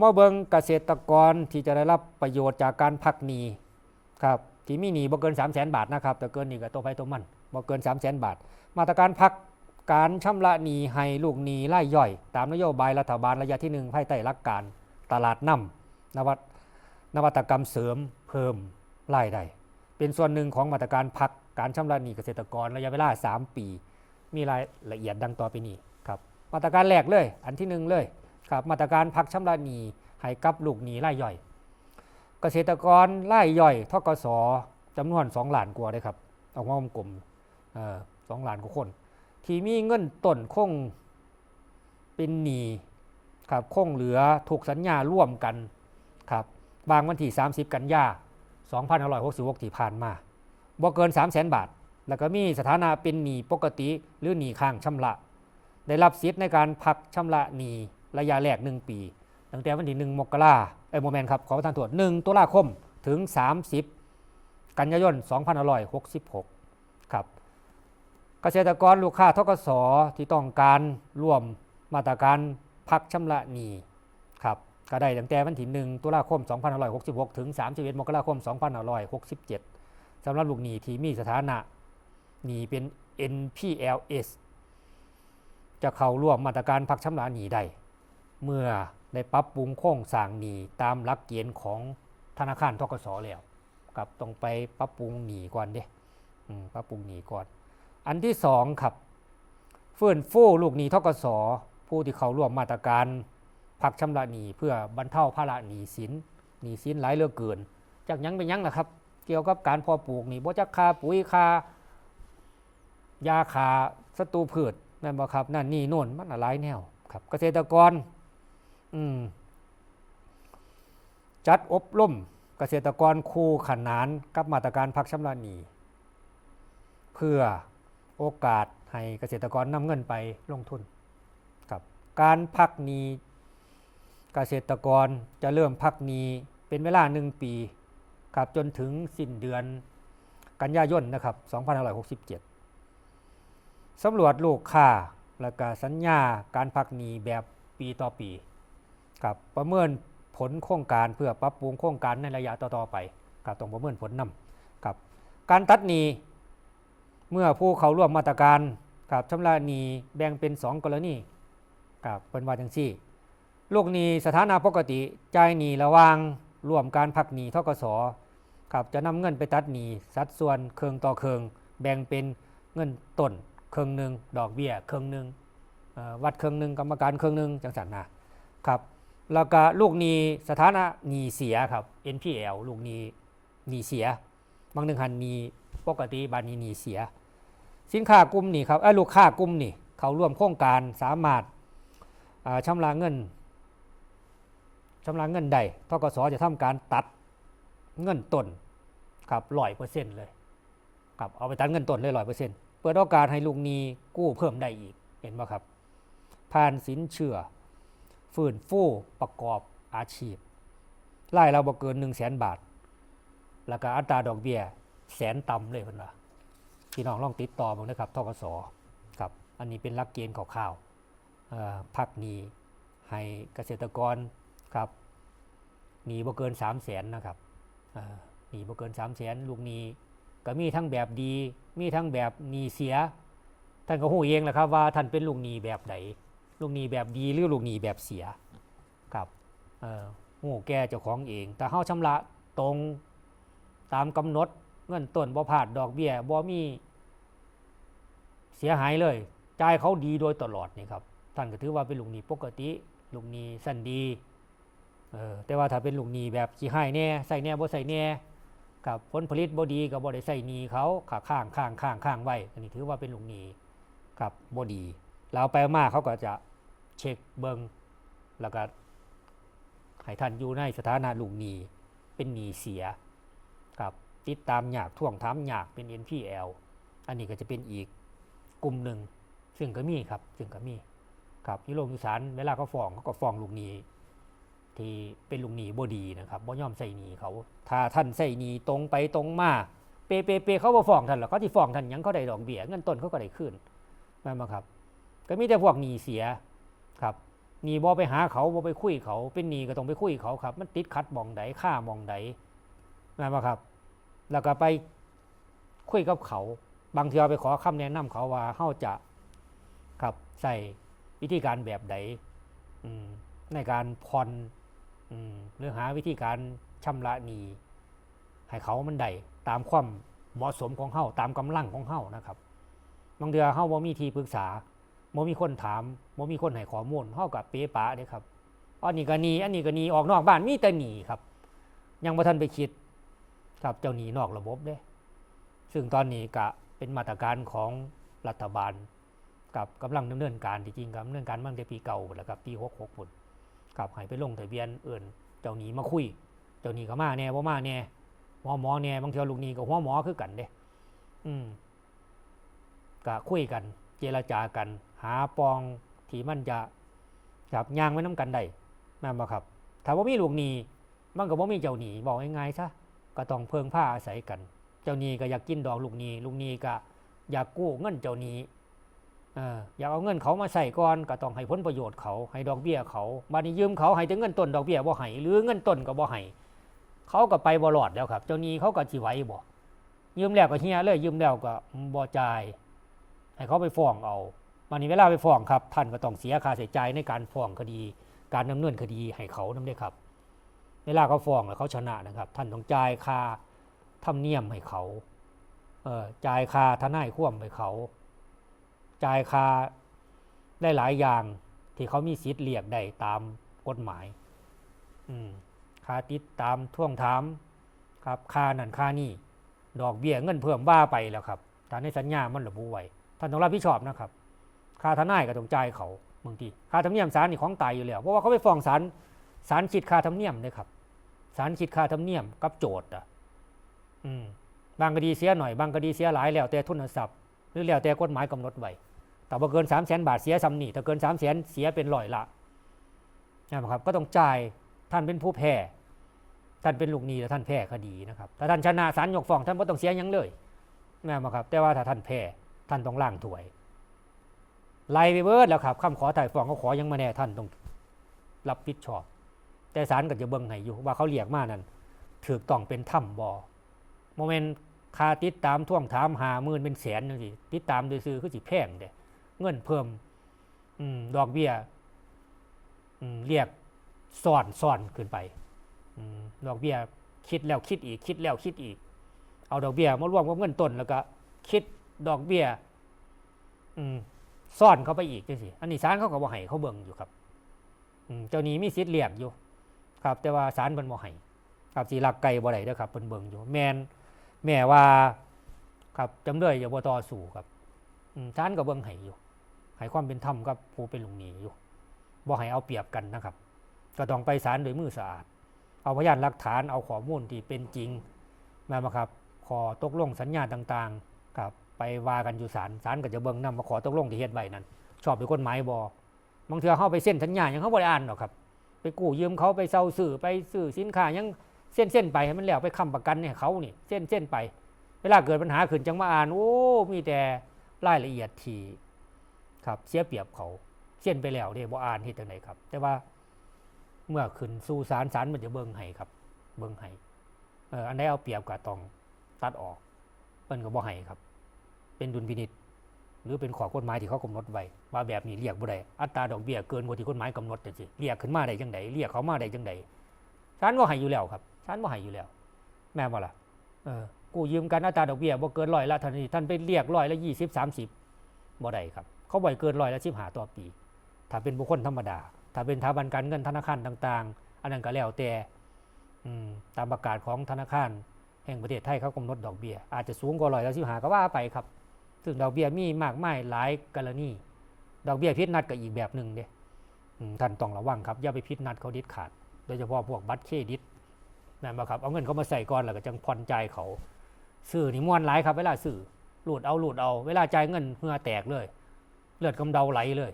มาเบิงเกษตรกรที่จะได้รับประโยชน์จากการพักหนีครับที่มีหนีบ่เกิน 3 0 0 0 0 0 บาทนะครับแต่เกินหนี้ก็ตัวไปตัวมันบ่เกิน 3 0 0 0 0 0 บาท มาตรการพักการชำระหนี้ให้ลูกหนี้รายย่อย ตามนโยบายรัฐบาลระยะที่1ภายใต้หลักการตลาดนํนวัตนวัตกรรมเสริมเพิ่มรายได้เป็นส่วนหนึ่งของมาตรการพักการชำระหนี้เกษตรกรระยะเวลา 3 ปี มีรายละเอียดดังต่อไปนี้ครับมาตรการแรกเลย อันที่หนึ่งเลย ครับมาตรการพักชำระหนี้ให้กับลูกหนี้รายย่อย เกษตรกรรายย่อยทกสจำนวน2ล้านกว่าเลยครับเอางอมกลมเอ่อสองล้านกว่าคน ที่มีเงินต้นคงเป็นหนี้ครับคงเหลือถูกสัญญาร่วมกันครับบางวันที่ 30 กันยา2566ที่ผ่านมาบ่เกิน 3 0 0 0 0 0 บาท แล้วก็มีสถานะเป็นหนี้ปกติหรือหนี้ค้างชำระ ได้รับสิทธิ์ในการพักชำระหนี้ ระยะแรก 1 ปี ตั้งแต่วันที่ 1 มกราเอ้โมเมนต์ครับ ขอประทานโทษ1ตุลาคมถึง 30 กันยายน2566 ครับเกษตรกรลูกค้าทกสที่ต้องการร่วมมาตรการพักชำระหนี้ครับก็ได้ตั้งแต่วันที่ 1 ตุลาคม 2566 ถึง 31 มกราคม 2567 สำหรับลูกหนี้ที่มีสถานะหนี้เป็น NPLS จะเข้าร่วมมาตรการพักชำระหนี้ได้ เมื่อได้ปรับปรุงโครงสร้างหนี้ตามหลักเกณฑ์ของธนาคารทกสแล้วกับต้องไปปรับปรุงหนี้ก่อนเด้ปรับปรุงหนี้ก่อน อันที่สองครับเฟื้นฟูลูกหนี้ทกสผู้ที่เขาร่วมมาตรการพักชำระหนี้เพื่อบรรเทาภาระหนี้สินหนี้สินหลายเลือกเกิน จากยังเป็นยังนะครับ เกี่ยวกับการพอปลูกหนี่บ่จักค่าปุ๋ยค่ายาคาศัตรูพืชแม่นบ่ครับนั่นนี่โน่นมันหลายแนวครับ เกษตรกร จัดอบรมเกษตรกรคู่ขนานกับมาตรการพักชำระหนี้เพื่อโอกาสให้เกษตรกรนำเงินไปลงทุนครับการพักหนี้เกษตรกรจะเริ่มพักหนี้เป็นเวลาหนึ่งปีครับจนถึงสิ้นเดือนกันยายนนะครับ2567สำรวจลูกค้าและก็สัญญาการพักหนี้แบบปีต่อปี ครับประเมินผลโครงการเพื่อปรับปรุงโครงการในระยะต่อๆไปครับต้องประเมินผลนำครับการตัดหนี้เมื่อผู้เขาร่วมมาตรการกับชำระหนี้แบ่งเป็น 2 กรณีครับเป็นว่าจังซี่ลูกหนี้สถานะปกติจ่ายหนี้ระวางร่วมการพักหนี้ทกสครับจะนำเงินไปตัดหนี้สัดส่วนเครื่องต่อเครื่องแบ่งเป็นเงินต้นเครื่องหนึ่งดอกเบี้ยเครื่องหนึ่งวัดเครื่องหนึ่งกรรมการเครื่องหนึ่งจังสันนะครับ แล้วก็ลูกหนี้สถานะหนี้เสียครับ NPL ลูกหนี้หนี้เสีย บางหนึ่งหันหนี้ปกติบานนี้หนี้เสีย สินค้ากลุ่มนี่ครับเอ้ลูกค้ากลุ่มนี่เขาร่วมโครงการสามารถอ่าชำระเงินชำระเงินใดทกสจะทำการตัดเงินต้นครับร้อยเปอร์เซ็นต์เลยครับเอาไปตัดเงินต้นเลยร้อยเปอร์เซ็นต์เปิดโอกาสให้ลูกหนี้กู้เพิ่มได้อีกเห็นไหมครับผ่านสินเชื่อ ฟื้นฟูประกอบอาชีพรายเราบ่เกิน1 0 0 0 0แสนบาท แล้วก็อัตราดอกเบี้ยแสนต่ำเลยเพิ่นว่าพี่น้องลองติดต่อมานะครับทกสครับ อันนี้เป็นลักเกณฑ์ข่าวๆพักนี้ให้เกษตรกรครับหนีบ่เกิน3 0 0แสนนะครับหนีบ่เกิน3 0 0แสนลูกนี้ก็มีทั้งแบบดี มีทั้งแบบหนีเสีย ท่านก็หู้เองแหละครับว่าท่านเป็นลูกหนีแบบไหน ลูกหนี้แบบดีหรือลูกหนี้แบบเสียครับเอ่อหูแก่เจ้าของเอง แต่เฮาชำระตรงตามกำหนดเงินต้นบ่พาดดอกเบี้ยบ่มีเสียหายเลยจ่ายเขาดีโดยตลอดนี่ครับท่านก็ถือว่าเป็นลูกหนี้ปกติลูกหนี้สั้นดีเออแต่ว่าถ้าเป็นลูกหนี้แบบสิให้แน่ใส่แน่บ่ใส่แน่กับผลผลิตบ่ดีก็บ่ได้ใส่หนี้เขาขาข้างข้างข้างข้างไว้อันนี้ถือว่าเป็นลูกหนี้ครับบ่ดีแล้วไปมาเขาก็จะ เช็คเบิงแล้วก็ให้ท่านอยู่ในสถานะลูกหนี้เป็นหนี้เสียครับติดตามอยากท่วงถามอยากเป็น NPL อันนี้ก็จะเป็นอีกกลุ่มหนึ่งซึ่งก็มีครับซึ่งก็มีครับยุโรปยุสานเวลาเขาฟ้องเขาก็ฟ้องลูกหนี้ที่เป็นลูกหนี้บ่ดีนะครับบ่ยอมใส่หนี้เขาถ้าท่านใส่หนี้ตรงไปตรงมาเปเปเปเขาบ่ฟ้องท่านหรอกเขาที่ฟ้องท่านยังเขาได้ดอกเบี้ยเงินต้นเขาก็ได้ขึ้นแม่นบ่ครับ ก็มีแต่พวกหนี้เสีย ครับหนีบ่ไปหาเขาบ่ไปคุยเขาเป็นหนีก็ต้องไปคุยเขาครับ มันติดขัดมองใดค่ามองใดนะบ่ครับ แล้วก็ไปคุยกับเขา บางเทื่อไปขอคำแนะนำเขาว่าเฮาจะครับใส่วิธีการแบบใดในการผ่อนอืมหรือหาวิธีการชำระหนี้ให้เขามันได้ตามความเหมาะสมของเฮาตามกำลังของเฮานะครับบางเดือเฮาบ่มีทีปรึกษา บ่มีคนถามบ่มีคนให้ข้อมูลเฮากับเป๊ะปะเด้ครับอันนี้ก็นีอันนี้ก็นีออกนอกบ้านมีแต่หนีครับ ยังบ่ทันไปคิดครับเจ้าหนีนอกระบบเด้ซึ่งตอนนี้ก็เป็นมาตรการของรัฐบาล กับกำลังดำเนินการจริงกับดำเนินการมาตั้งแต่ปีเก่าแล้วครับปี66พุ่นกับให้ไปลงทะเบียนเอิ่นเจ้าหนีมาคุย เจ้าหนีก็มาแน่บ่มาแน่หัวหมอแน่บางเทื่อลูกหนี้ก็หัวหมอคือกันเด้อืมก็คุยกัน เจรจากัน หาปองที่มันจะจับยางไว้น้กันได้แม่นบ่ครับถ้าว่ามีลูกหนีมันก็บ่มีเจ้าหนีบอกง่ายๆซะก็ต้องเพิงผ้าอาศัยกัน เจ้าหนีก็อยากกินดอกลูกหนีลูกหนีก็อยากกู้เงินเจ้าหนีเอออยากเอาเงินเขามาใส่ก่อนก็ต้องให้ผลประโยชน์เขาให้ดอกเบี้ยเขาบัดนี้ยืมเขาให้แต่เงินต้นดอกเบี้ยบ่ให้หรือเงินต้นก็บ่ให้เขาก็ไปบ่รอดแล้วครับ เจ้าหนี้เขาก็สิไหวบ่ยืมแล้วก็เฮียเลยยืมแล้วก็บ่จ่าย ให้เขาไปฟ้องเอาวันนี้เวลาไปฟ้องครับ ท่านก็ต้องเสียค่าใช้จ่ายในการฟ้องคดี การดำเนินคดีให้เขานำด้วยครับ เวลาเขาฟ้องแล้วเขาชนะนะครับ ท่านต้องจ่ายค่าธรรมเนียมให้เขาเออจ่ายค่าทนายข่วมให้เขา จ่ายค่าได้หลายอย่างที่เขามีสิทธิ์เรียกได้ตามกฎหมาย อืมค่าติดตามท่วงถามครับค่านั่นค่านี่ ดอกเบี้ยเงินเพิ่มว่าไปแล้วครับตามในสัญญามันระบุไว้ ท่านต้องรับผิดชอบนะครับ ค่าทนายก็ต้องจ่ายเขาบางทีค่าธรรมเนียมศาลนี่ของตายอยู่แล้วเพราะว่าเขาไปฟ้องศาลศาลคิดค่าธรรมเนียมเลยครับศาลคิดค่าธรรมเนียมกับโจทย์อะอืมบางคดีเสียหน่อย บางคดีเสียหลายแล้วแต่ทุนทรัพย์ หรือแล้วแต่กฎหมายกำหนดไว้แต่พอเกินสามแสนบาทเสียซ้ำนี่ถ้าเกินสามแสนเสียเป็นร้อยละนะครับ ก็ต้องจ่ายท่านเป็นผู้แพ้ท่านเป็นลูกหนี้แล้วท่านแพ้คดีนะครับถ้าท่านชนะศาลยกฟ้องท่านก็ต้องเสียยังเลยนบ่ครับแต่ว่าถ้าท่านแพ้ ท่านต้องล่างถวยไล่ไปเบิดแล้วครับคำขอถ่ายฟ้องเขาขอยังมาแน่ท่านต้องรับผิดชอบ แต่ศาลก็จะเบิ่งให้อยู่ว่าเขาเรียกมานั้นถูกต้องเป็นถ้ำบอโมเมนต์คาติดตามท่วงถามหามื่นเป็นแสนจังสิติดตามโดยซื้อคือสิแพงเด้เงินเพิ่มอืมดอกเบี้ยอืมเรียกซ่อนซ่อนขึ้นไปอืมดอกเบี้ยคิดแล้วคิดอีก คิดแล้วคิดอีก เอาดอกเบี้ยมารวมกับเงินต้นแล้วก็ คิด ดอกเบี้ยอืมซ่อนเข้าไปอีกจังสิอันนี้ศาลเขาก็บ่ให้เขาเบิ่งอยู่ครับอืมเจ้าหนี้มีสิทธิ์เรียกอยู่ ครับ แต่ว่าศาลเพิ่นบ่ให้ครับสิลักไก่บ่ได้เด้อครับเพิ่นเบิ่งอยู่ แม่นแม่ว่า ครับจำเลยอย่าบ่ต่อสู้ครับอืมศาลก็เบิ่งให้อยู่ให้ความเป็นธรรมกับผู้เป็นลูกหนี้อยู่บ่ให้เอาเปรียบกันนะครับ ก็ต้องไปศาลโดยมือสะอาด เอาพยานหลักฐานเอาข้อมูลที่เป็นจริงมามาครับขอตกลงสัญญาต่างๆ ครับ ไปว่ากันอยู่ศาลศาลก็จะเบิ่งนำมาขอตกลงที่เฮ็ดไว้นั้นชอบด้วยกฎหมายบ่บางเทื่อเฮาไปเซ็นสัญญาหยังเขาบ่ได้อ่านหรอกครับ ไปกู้ยืมเขาไปเซาซื้อไปซื้อสินค้ายังเส้นเส้นไปให้มันแล้วไปค้ำประกันให้เขานี่เส้นเส้นไป เวลาเกิดปัญหาขึ้นจังมาอ่านโอ้มีแต่รายละเอียดทีครับเสียเปรียบเขาเส้นไปแล้วเด้บ่อ่านเฮ็ดจังไดครับ แต่ว่าเมื่อขึ้นสู่ศาลศาลมันจะเบิ่งให้ครับ เบิ่งให้เอออันใดเอาเปรียบก็ต้องตัดออกเพิ่นก็บ่ให้ครับ เป็นดุลพินิจหรือเป็นข้อกฎหมายที่เขากำหนดไว้ว่าแบบนี้เรียกบ่ได้อัตราดอกเบี้ยเกินกว่าที่กฎหมายกำหนดจังซี่เรียกขึ้นมาได้จังไดเรียกเขามาได้จังไดศาลบ่ให้อยู่แล้วครับศาลบ่ให้อยู่แล้ว แม่นบ่ล่ะเออกู้ยืมกันอัตราดอกเบี้ยบ่เกินร้อยละเท่านี้ท่านไปเรียกร้อยละ20 30บ่ได้ครับ เขาบ่ให้เกินร้อยละ15ต่อปี ถ้าเป็นบุคคลธรรมดา ถ้าเป็นสถาบันการเงินธนาคารต่าง ๆ อันนั้นก็แล้วแต่อืมตามประกาศของธนาคาร แห่งประเทศไทยเขากำหนดดอกเบี้ยอาจจะสูงกว่าร้อยละสิบหาก็ว่าไปครับ ซึ่งดอกเบี้ยมีมากมายหลายกรณี ดอกเบี้ยพิษนัดก็อีกแบบหนึ่งเด้ท่านต้องระวังครับอย่าไปพิษนัดเขาดิดขาด โดยเฉพาะพวกบัตรเครดิตนั่นบ่ครับเอาเงินเขามาใส่ก่อนแล้วก็จังผ่อนจ่ายเขาสื่อนี่ม่วนหลายครับ เวลาสื่อหลุดเอาหลุดเอา เวลาจ่ายเงินเหงื่อแตกเลย เลือดกำเดาไหลเลย